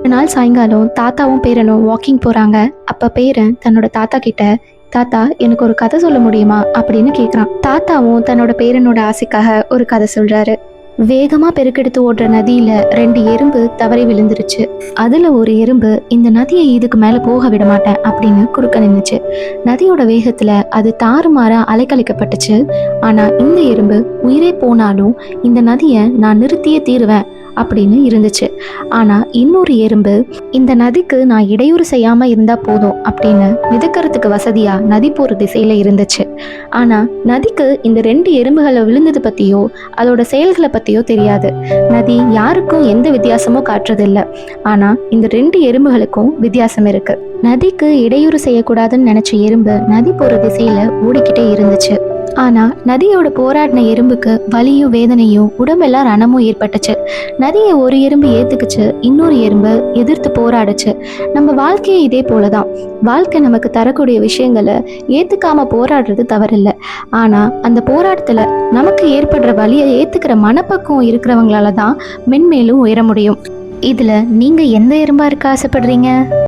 ஒரு நாள் சாயங்காலம் தாத்தாவும் பேரனும் வாக்கிங் போறாங்க. அப்ப பேரன் தன்னோட தாத்தா கிட்ட தாத்தா எனக்கு ஒரு கதை சொல்ல முடியுமா? அப்படின்னு கேக்குறான். தாத்தாவும் தன்னோட பேரனோட ஆசைக்காக ஒரு கதை சொல்றாரு. வேகமா பெருக்கெடுத்து ஓடுற நதியில ரெண்டு எறும்பு தவறி விழுந்துருச்சு. அதுல ஒரு எறும்பு இந்த நதியை இதுக்கு மேல போக விட மாட்டேன் அப்படின்னு குறுக்க நின்னுச்சு. நதியோட வேகத்துல அது தாறுமாற அலைக்கழிக்கப்பட்டுச்சு. ஆனா இந்த எறும்பு உயிரே போனாலும் இந்த நதியை நான் நிறுத்தியே தீருவேன். அப்படின்னு இருந்துச்சு. ஆனால் இன்னொரு எறும்பு இந்த நதிக்கு நான் இடையூறு செய்யாமல் இருந்தால் போதும் அப்படின்னு மிதக்கிறதுக்கு வசதியாக நதி போகிற திசையில் இருந்துச்சு. ஆனால் நதிக்கு இந்த ரெண்டு எறும்புகளை விழுந்தது பற்றியோ அதோட செயல்களை பற்றியோ தெரியாது. நதி யாருக்கும் எந்த வித்தியாசமும் காட்டுறதில்லை. ஆனால் இந்த ரெண்டு எறும்புகளுக்கும் வித்தியாசம் இருக்குது நதிக்கு இடையூறு செய்யக்கூடாதுன்னு நினைச்ச எறும்பு நதி போற திசையில ஓடிக்கிட்டே இருந்துச்சு. ஆனா நதியோட போராடின எறும்புக்கு வலியும் வேதனையும் உடம்பெல்லாம் ரணமும் ஏற்பட்டுச்சு. நதியை ஒரு எறும்பு ஏத்துக்குச்சு இன்னொரு எறும்பு எதிர்த்து போராடுச்சு. நம்ம வாழ்க்கையே இதே போலதான். வாழ்க்கை நமக்கு தரக்கூடிய விஷயங்களை ஏத்துக்காம போராடுறது தவறில்லை. ஆனா அந்த போராட்டத்துல நமக்கு ஏற்படுற வலியை ஏத்துக்கிற மனப்பக்குவம் இருக்கிறவங்களால தான் மென்மேலும் உயர முடியும். இதுல நீங்க எந்த எறும்பா இருக்க ஆசைப்படுறீங்க?